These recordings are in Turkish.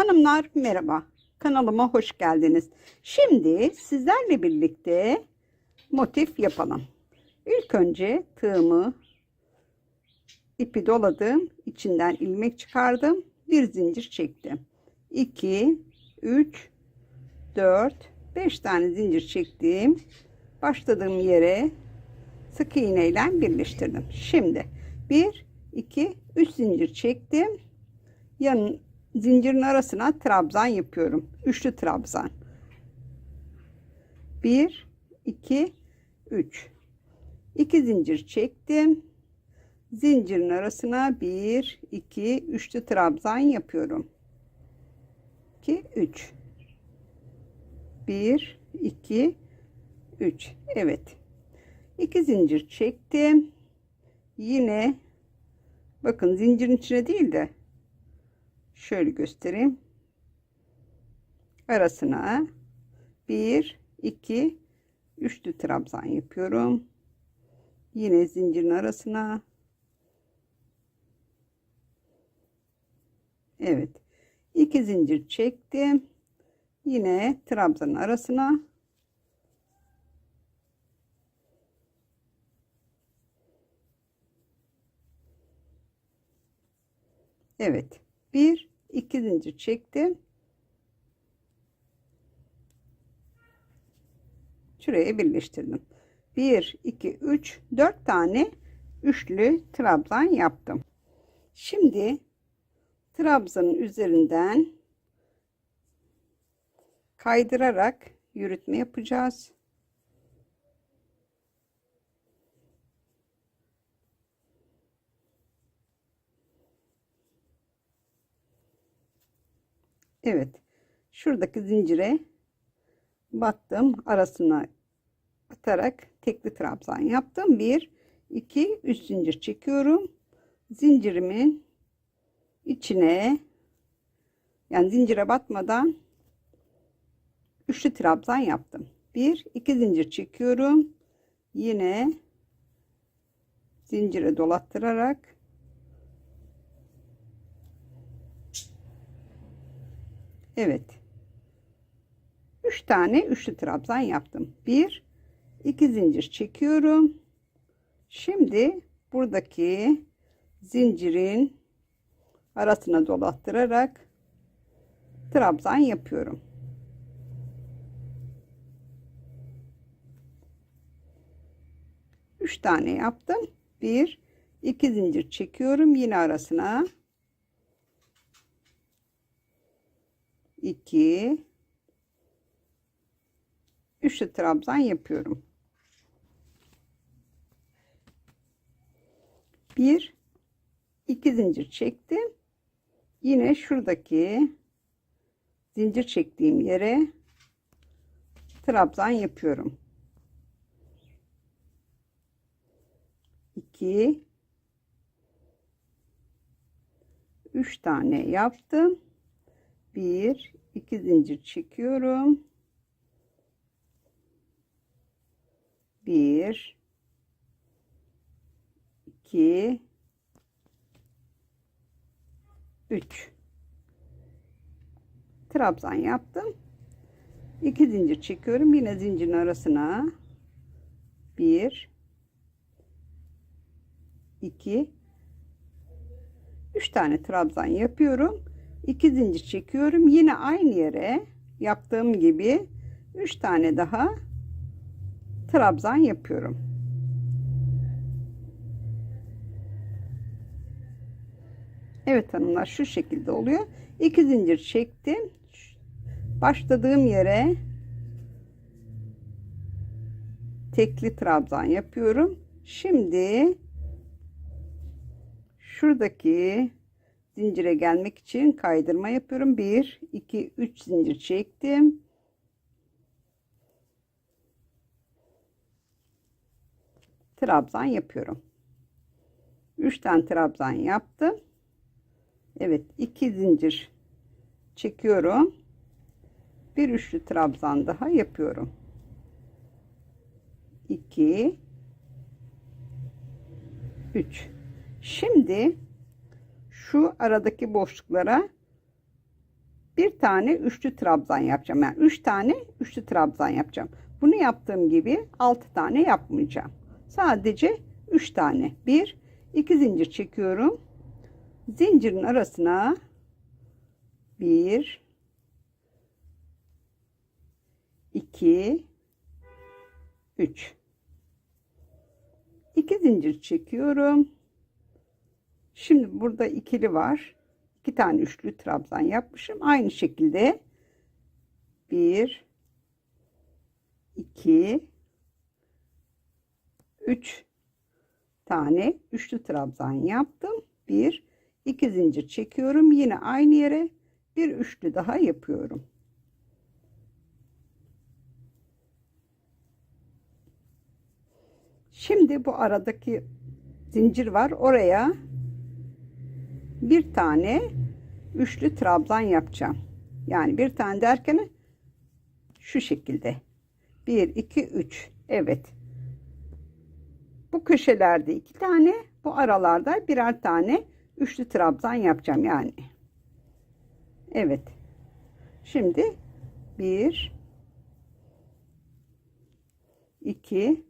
Hanımlar merhaba. Kanalıma hoş geldiniz. Şimdi sizlerle birlikte motif yapalım. İlk önce tığımı ipi doladım. içinden ilmek çıkardım. Bir zincir çektim. 2 3 4 5 tane zincir çektim. Başladığım yere sık iğneyle birleştirdim. Şimdi 1 2 3 zincir çektim. Yan zincirin arasına trabzan yapıyorum. Üçlü trabzan. 1 2 3 2 zincir çektim. Zincirin arasına 1 2 üçlü trabzan yapıyorum. 2 3 1 2 3 Evet. 2 zincir çektim. Yine bakın zincirin içine değil de şöyle göstereyim. Arasına 1 2 üçlü trabzan yapıyorum. Yine zincirin arasına Evet. 2 zincir çektim. Yine trabzanın arasına Evet. Bir, iki zincir çektim. Şuraya birleştirdim. 1 2 3 4 tane üçlü trabzan yaptım. Şimdi trabzanın üzerinden kaydırarak yürütme yapacağız. Evet. Şuradaki zincire battım. Arasına atarak tekli trabzan yaptım. 1 2 3 zincir çekiyorum. Zincirimin içine yani zincire batmadan üçlü trabzan yaptım. 1 2 zincir çekiyorum. Yine zincire dolattırarak Evet. 3 tane üçlü trabzan yaptım. 1 2 zincir çekiyorum. Şimdi buradaki zincirin arasına dolattırarak trabzan yapıyorum. Üç tane yaptım. Bir, iki zincir çekiyorum yine arasına. 2 üçlü trabzan yapıyorum. 1 2 zincir çektim. Yine şuradaki zincir çektiğim yere trabzan yapıyorum. 2 3 tane yaptım. 1 2 zincir çekiyorum. 1 2 3 trabzan yaptım. 2 zincir çekiyorum. Yine zincirin arasına. 1 2 3 tane trabzan yapıyorum 2 zincir çekiyorum. Yine aynı yere yaptığım gibi 3 tane daha trabzan yapıyorum. Evet hanımlar şu şekilde oluyor. 2 zincir çektim. Başladığım yere tekli trabzan yapıyorum. Şimdi şuradaki zincire gelmek için kaydırma yapıyorum. 1 2 3 zincir çektim. Trabzan yapıyorum. 3 tane trabzan yaptım. Evet 2 zincir çekiyorum. Bir üçlü trabzan daha yapıyorum. 2 3 Şimdi şu aradaki boşluklara bir tane üçlü trabzan yapacağım. Yani üç tane üçlü trabzan yapacağım. Bunu yaptığım gibi altı tane yapmayacağım. Sadece üç tane. Bir, iki zincir çekiyorum. Zincirin arasına bir, iki, üç. İki zincir çekiyorum. Şimdi burada ikili var. İki tane üçlü trabzan yapmışım. Aynı şekilde bir, iki, üç tane üçlü trabzan yaptım. Bir, iki zincir çekiyorum. Yine aynı yere bir üçlü daha yapıyorum. Şimdi bu aradaki zincir var. Oraya bir tane üçlü trabzan yapacağım. Yani bir tane derken şu şekilde. 1 2 3. Evet. Bu köşelerde iki tane, bu aralarda birer tane üçlü trabzan yapacağım yani. Evet. Şimdi 1 2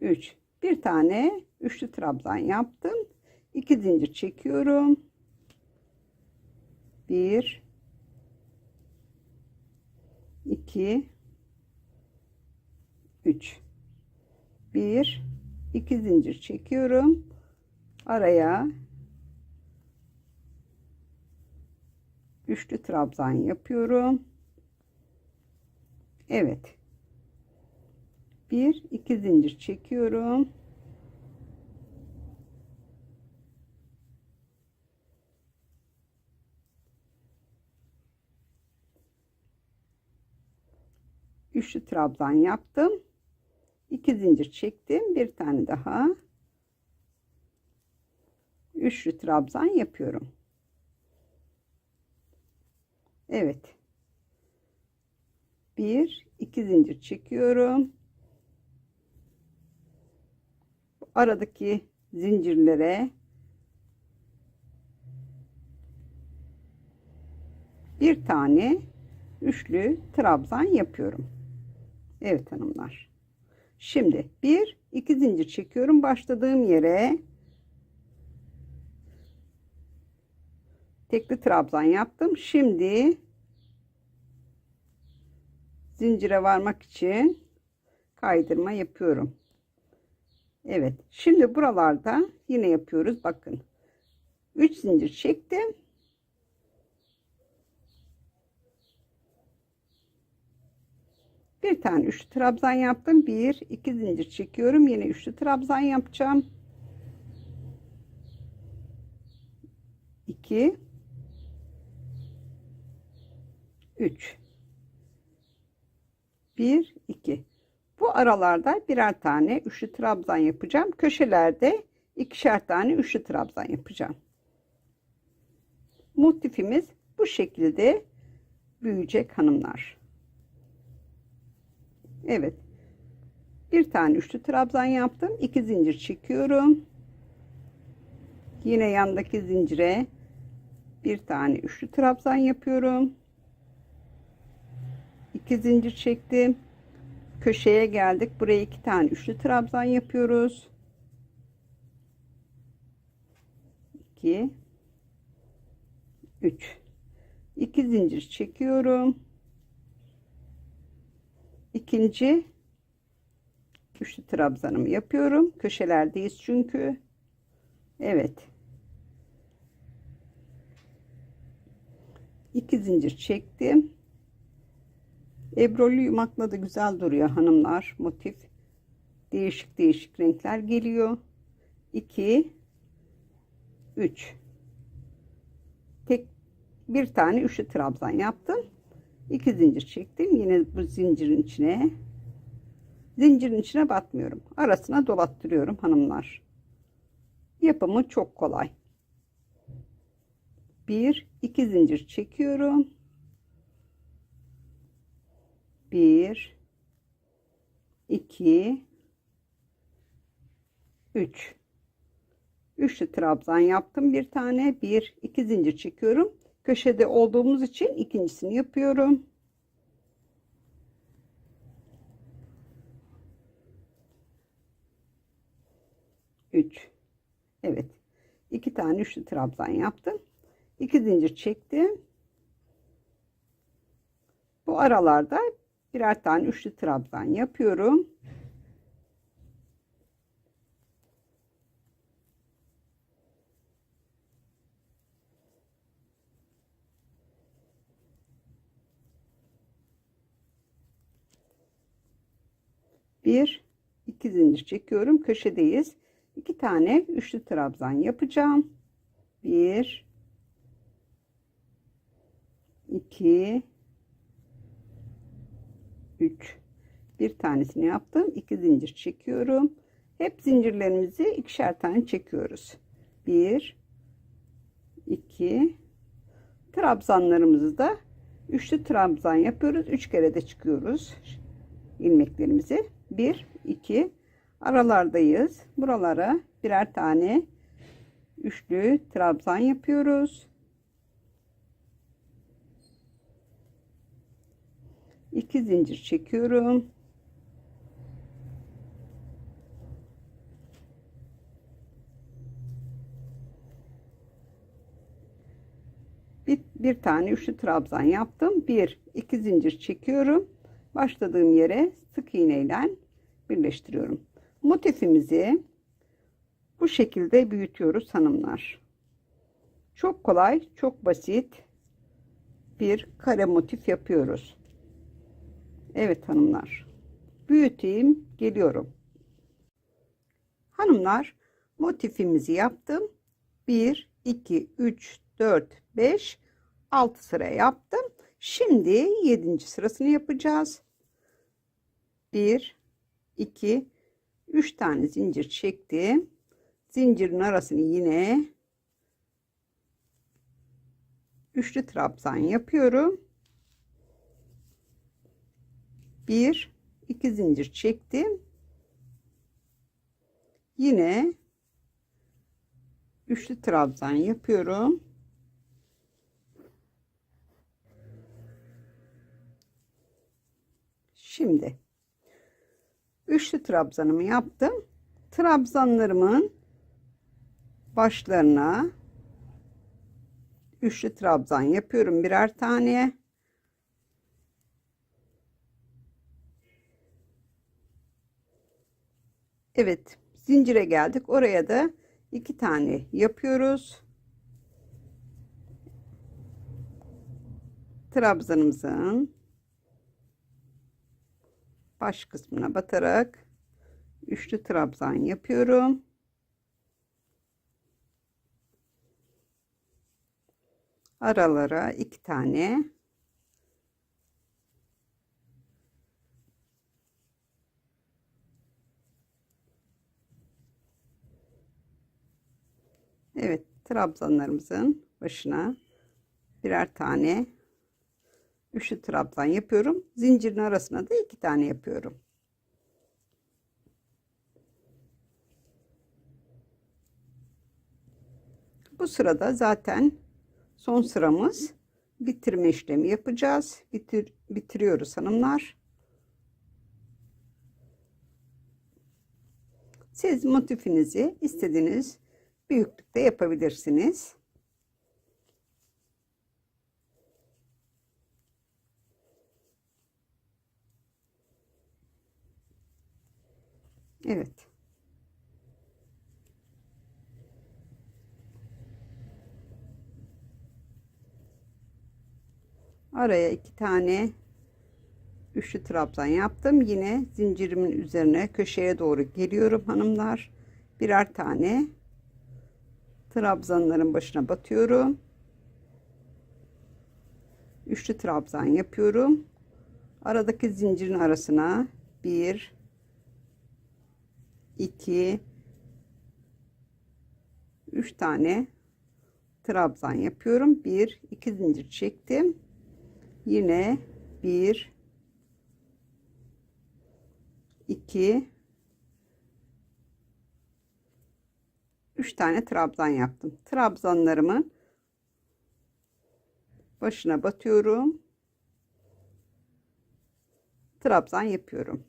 3 bir tane üçlü trabzan yaptım. 2 zincir çekiyorum. 1 2 3 1 2 zincir çekiyorum. Araya üçlü trabzan yapıyorum. Evet. 1 2 zincir çekiyorum. Üçlü trabzan yaptım. 2 zincir çektim. Bir tane daha. Üçlü trabzan yapıyorum. Evet. Bir, iki zincir çekiyorum. aradaki zincirlere bir tane üçlü trabzan yapıyorum. Evet hanımlar. Şimdi bir iki zincir çekiyorum başladığım yere tekli trabzan yaptım. Şimdi zincire varmak için kaydırma yapıyorum. Evet. Şimdi buralarda yine yapıyoruz. Bakın. 3 zincir çektim. Bir tane üçlü trabzan yaptım. Bir, iki zincir çekiyorum. Yine üçlü trabzan yapacağım. 2 3 1 2 bu aralarda birer tane üçlü trabzan yapacağım. Köşelerde ikişer tane üçlü trabzan yapacağım. Motifimiz bu şekilde büyüyecek hanımlar. Evet. Bir tane üçlü trabzan yaptım. iki zincir çekiyorum. Yine yandaki zincire bir tane üçlü trabzan yapıyorum. iki zincir çektim köşeye geldik. Buraya iki tane üçlü trabzan yapıyoruz. 2 3 2 zincir çekiyorum. İkinci üçlü trabzanımı yapıyorum. Köşelerdeyiz çünkü. Evet. 2 zincir çektim. Ebrolu yumakla da güzel duruyor hanımlar. Motif. Değişik değişik renkler geliyor. 2 3 Tek bir tane üçlü trabzan yaptım. 2 zincir çektim. Yine bu zincirin içine zincirin içine batmıyorum. Arasına dolattırıyorum hanımlar. Yapımı çok kolay. 1 2 zincir çekiyorum. 1 2 3 üçlü trabzan yaptım bir tane bir iki zincir çekiyorum köşede olduğumuz için ikincisini yapıyorum. Üç. Evet. iki tane üçlü trabzan yaptım. İki zincir çektim. Bu aralarda birer tane üçlü trabzan yapıyorum. Bir, iki zincir çekiyorum. Köşedeyiz. İki tane üçlü trabzan yapacağım. Bir, iki, üç. Bir tanesini yaptım. İki zincir çekiyorum. Hep zincirlerimizi ikişer tane çekiyoruz. Bir, iki, trabzanlarımızı da üçlü trabzan yapıyoruz. Üç kere de çıkıyoruz ilmeklerimizi. 1 2 aralardayız. Buralara birer tane üçlü trabzan yapıyoruz. 2 zincir çekiyorum. Bir tane üçlü trabzan yaptım. Bir, iki zincir çekiyorum başladığım yere sık iğne birleştiriyorum. Motifimizi bu şekilde büyütüyoruz hanımlar. Çok kolay, çok basit bir kare motif yapıyoruz. Evet hanımlar. Büyüteyim, geliyorum. Hanımlar, motifimizi yaptım. 1 2 3 4 5 6 sıra yaptım. Şimdi 7. sırasını yapacağız. 1 2 3 tane zincir çektim. Zincirin arasını yine üçlü trabzan yapıyorum. 1 2 zincir çektim. Yine üçlü trabzan yapıyorum. Şimdi üçlü trabzanımı yaptım. Trabzanlarımın başlarına üçlü trabzan yapıyorum birer tane. Evet, zincire geldik. Oraya da iki tane yapıyoruz. Trabzanımızın baş kısmına batarak üçlü trabzan yapıyorum. Aralara iki tane Evet, trabzanlarımızın başına birer tane üçlü trabzan yapıyorum. Zincirin arasına da iki tane yapıyorum. Bu sırada zaten son sıramız bitirme işlemi yapacağız. Bitir, bitiriyoruz hanımlar. Siz motifinizi istediğiniz büyüklükte yapabilirsiniz. Evet. Araya iki tane üçlü trabzan yaptım. Yine zincirimin üzerine köşeye doğru geliyorum hanımlar. Birer tane trabzanların başına batıyorum. Üçlü trabzan yapıyorum. Aradaki zincirin arasına bir 2 3 tane trabzan yapıyorum. 1 2 zincir çektim. Yine 1 2 3 tane trabzan yaptım. Trabzanlarımın başına batıyorum. Trabzan yapıyorum.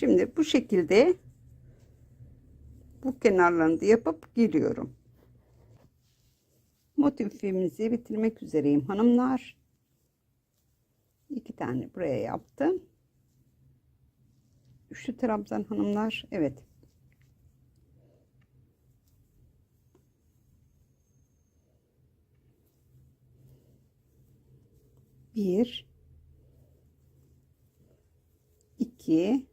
Şimdi bu şekilde bu kenarlarını yapıp geliyorum. Motifimizi bitirmek üzereyim hanımlar. İki tane buraya yaptım. Üçlü trabzan hanımlar. Evet. Bir, iki,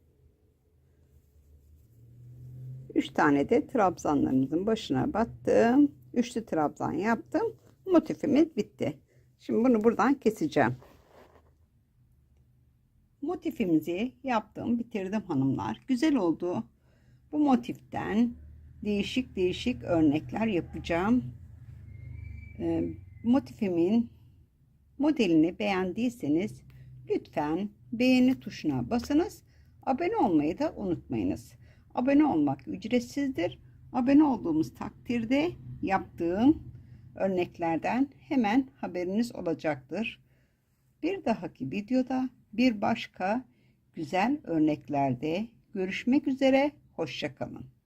üç tane de trabzanlarımızın başına battım. Üçlü trabzan yaptım. Motifimiz bitti. Şimdi bunu buradan keseceğim. Motifimizi yaptım, bitirdim hanımlar. Güzel oldu. Bu motiften değişik değişik örnekler yapacağım. Ee, motifimin modelini beğendiyseniz lütfen beğeni tuşuna basınız. Abone olmayı da unutmayınız. Abone olmak ücretsizdir. Abone olduğumuz takdirde yaptığım örneklerden hemen haberiniz olacaktır. Bir dahaki videoda bir başka güzel örneklerde görüşmek üzere. Hoşçakalın.